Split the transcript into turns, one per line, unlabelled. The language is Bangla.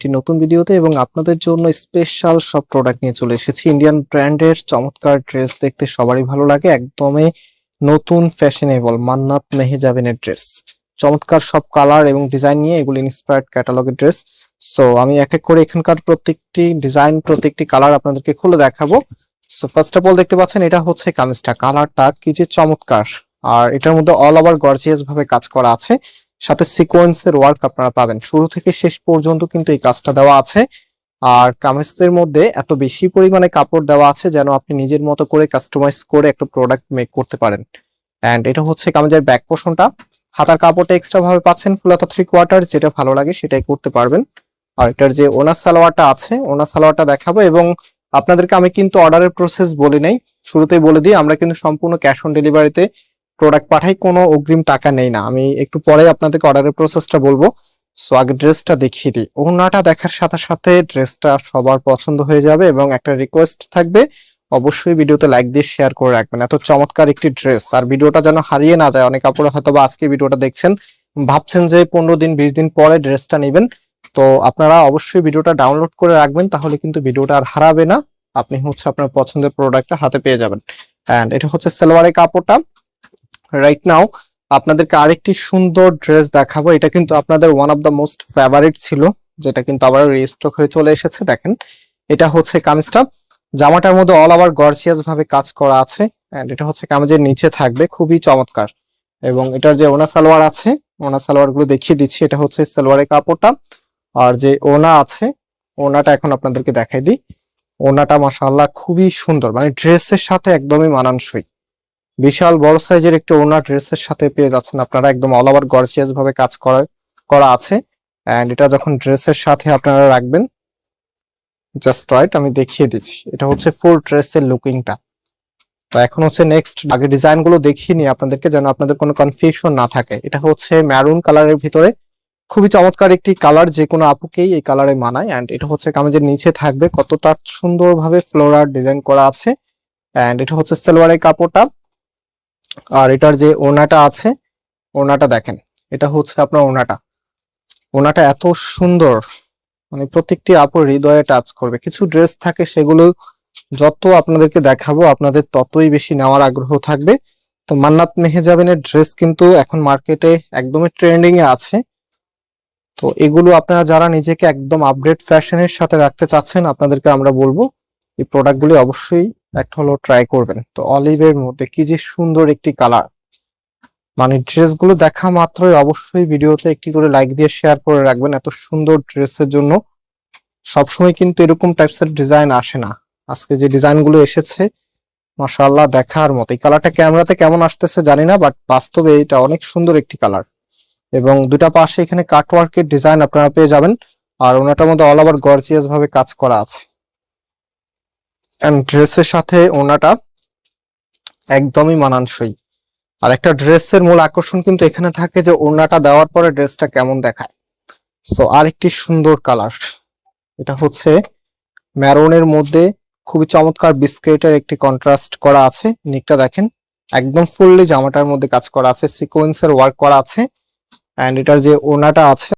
একটি নতুন ভিডিওতে এবং আপনাদের জন্য স্পেশাল সব প্রোডাক্ট নিয়ে চলে এসেছি। ইন্ডিয়ান ব্র্যান্ডের চমৎকার ড্রেস দেখতে সবারই ভালো লাগে, একদমই নতুন ফ্যাশনেবল মান্নাত মেহেজাবিনের ড্রেস চমৎকার সব কালার এবং ডিজাইন নিয়ে এগুলো ইন্সপায়ার্ড ক্যাটালগের ড্রেস সো আমি এক এক করে এখানকার প্রত্যেকটি ডিজাইন প্রত্যেকটি কালার আপনাদেরকে খুলে দেখাবো। সো ফার্স্ট অফ অল দেখতে পাচ্ছেন, এটা হচ্ছে কামিজটা। কালারটা কি যে চমৎকার। আর এটার মধ্যে অল ওভার গর্জিয়াস ভাবে কাজ করা আছে। সাথে সিকোয়েন্সের ওয়ার্ক আপনারা পাবেন। শুরু থেকে শেষ পর্যন্ত কিন্তু এই কাজটা দেওয়া আছে। আর কামিজের মধ্যে এত বেশি পরিমাণে কাপড় দেওয়া আছে যেন আপনি নিজের মতো করে কাস্টমাইজ করে একটা প্রোডাক্ট মেক করতে পারেন। এন্ড এটা হচ্ছে কামিজের ব্যাক পোর্শনটা হাতার কাপড়টা এক্সট্রা ভাবে পাচ্ছেন ফুলাতা থ্রি কোয়ার্টার যেটা ভালো লাগে সেটাই করতে পারবেন। আর এটার যে ওনার সালোয়ারটা আছে, ওনার সালোয়ারটা দেখাবো এবং আপনাদেরকে আমি কিন্তু অর্ডারের প্রসেস বলি নাই। শুরুতেই বলে দিই, আমরা কিন্তু সম্পূর্ণ ক্যাশ অন ডেলিভারিতে প্রোডাক্ট পাঠাই, কোনো অগ্রিম টাকা নেই না। আমি একটু পরে আপনাদেরকে অর্ডারের প্রসেসটা বলব। সো আগে ড্রেসটা দেখিয়ে দিই। ওনাটা দেখার সাথে সাথে ড্রেসটা সবার পছন্দ হয়ে যাবে এবং একটা রিকোয়েস্ট থাকবে। অবশ্যই ভিডিওতে লাইক দিয়ে শেয়ার করে রাখবেন। এত চমৎকার একটি ড্রেস আর ভিডিওটা যেন হারিয়ে না যায়, অনেক কাপড়ে হয়তো বা আজকে ভিডিওটা দেখছেন। ভাবছেন যে পনেরো দিন, বিশ দিন পরে ড্রেসটা নেবেন। তো আপনারা অবশ্যই ভিডিওটা ডাউনলোড করে রাখবেন, তাহলে কিন্তু ভিডিওটা আর হারাবে না। আপনি হচ্ছে আপনার পছন্দের প্রোডাক্টটা হাতে পেয়ে যাবেন। এন্ড এটা হচ্ছে সালোয়ারের কাপড়টা। রাইট নাও আপনাদেরকে আরেকটি সুন্দর ড্রেস দেখাবো। এটা কিন্তু আপনাদের one of the most favourite ছিল, যেটা কিন্তু আবার রিস্টক হয়ে চলে এসেছে, দেখেন। এটা হচ্ছে কামিজটা। জামাটার মধ্যে অল আবার গর্সিয়াস ভাবে কাজ করা আছে এন্ড এটা হচ্ছে কামিজের নিচে থাকবে, খুবই চমৎকার। এবং এটার যে ওনা সালোয়ার আছে, ওনা সালোয়ারগুলো দেখিয়ে দিচ্ছি, এটা হচ্ছে সালোয়ারের কাপড়টা। আর যে ওনা আছে, ওনাটা এখন আপনাদেরকে দেখাই দিই। ওনাটা মাশাআল্লাহ খুবই সুন্দর মানে ড্রেসের সাথে একদমই মানানসই। বিশাল বড় সাইজের একটি ওনা ড্রেসের সাথে পেয়ে যাচ্ছেন আপনারা। একদম অল ওভার গর্জিয়াস ভাবে কাজ করা করা আছে। এন্ড এটা যখন ড্রেসের সাথে আপনারা রাখবেন জাস্ট রাইট আমি দেখিয়ে দিচ্ছি। এটা হচ্ছে ফুল ড্রেসের লুকিংটা তো এখন হচ্ছে নেক্সট আগে ডিজাইনগুলো দেখিয়ে নিই আপনাদেরকে যেন আপনাদের কোনো কনফিউশন না থাকে। এটা হচ্ছে ম্যারুন কালারের ভিতরে। খুবই চমৎকার একটি কালার যে কোনো আপুকেই এই কালারে মানায়। এন্ড এটা হচ্ছে কামিজের নিচে থাকবে। কতটা সুন্দরভাবে ফ্লোরার ডিজাইন করা আছে। এন্ড এটা হচ্ছে সালোয়ারের কাপড়টা। আর এটার যে ওনাটা আছে ওনাটা দেখেন, এটা হচ্ছে আপনার ওনাটা ওনাটা এত সুন্দর মানে প্রত্যেকটি আপুর হৃদয়ে টাচ করবে। কিছু ড্রেস থাকে, সেগুলো যত আপনাদেরকে দেখাবো, আপনাদের ততই বেশি নেওয়ার আগ্রহ থাকবে। তো মান্নাত মেহেজাবিনের ড্রেস কিন্তু এখন মার্কেটে একদমই ট্রেন্ডিং এ আছে। তো এগুলো আপনারা যারা নিজেকে একদম আপডেট ফ্যাশনের সাথে রাখতে চাচ্ছেন, আপনাদেরকে আমরা বলব, এই প্রোডাক্টগুলি অবশ্যই একটা হলো ট্রাই করবেন। তো অলিভের মধ্যে কি যে সুন্দর একটি কালার মানে ড্রেসগুলো দেখা মাত্রই অবশ্যই ভিডিওতে একটি করে লাইক দিয়ে শেয়ার করে রাখবেন। এত সুন্দর ড্রেসের জন্য সবসময় কিন্তু এরকম টাইপস এর ডিজাইন আসে না। আজকে যে ডিজাইনগুলো এসেছে, মাশাআল্লাহ দেখার মতো। এই কালারটা ক্যামেরাতে কেমন আসতেছে জানি না বাট বাস্তবে এটা অনেক সুন্দর একটি কালার এবং দুটা পাশে এখানে কাটওয়ার্কের ডিজাইন আপনারা পেয়ে যাবেন। আর ওনাটার মধ্যে অল ওভার গর্জিয়াস ভাবে কাজ করা আছে। ড্রেসের সাথে ওনাটা একদমই মানানসই। আর একটা ড্রেসের মূল আকর্ষণ কিন্তু এখানে থাকে যে ওড়নাটা দেওয়ার পরে ড্রেসটা কেমন দেখায়। সো আরেকটি সুন্দর কালার। এটা হচ্ছে ম্যারনের মধ্যে খুবই চমৎকার বিস্কিটের একটি কন্ট্রাস্ট করা আছে। নিকটা দেখেন, একদম ফুললি জামাটার মধ্যে কাজ করা আছে সিকোয়েন্সের ওয়ার্ক করা আছে। এন্ড এটার যে ওড়নাটা আছে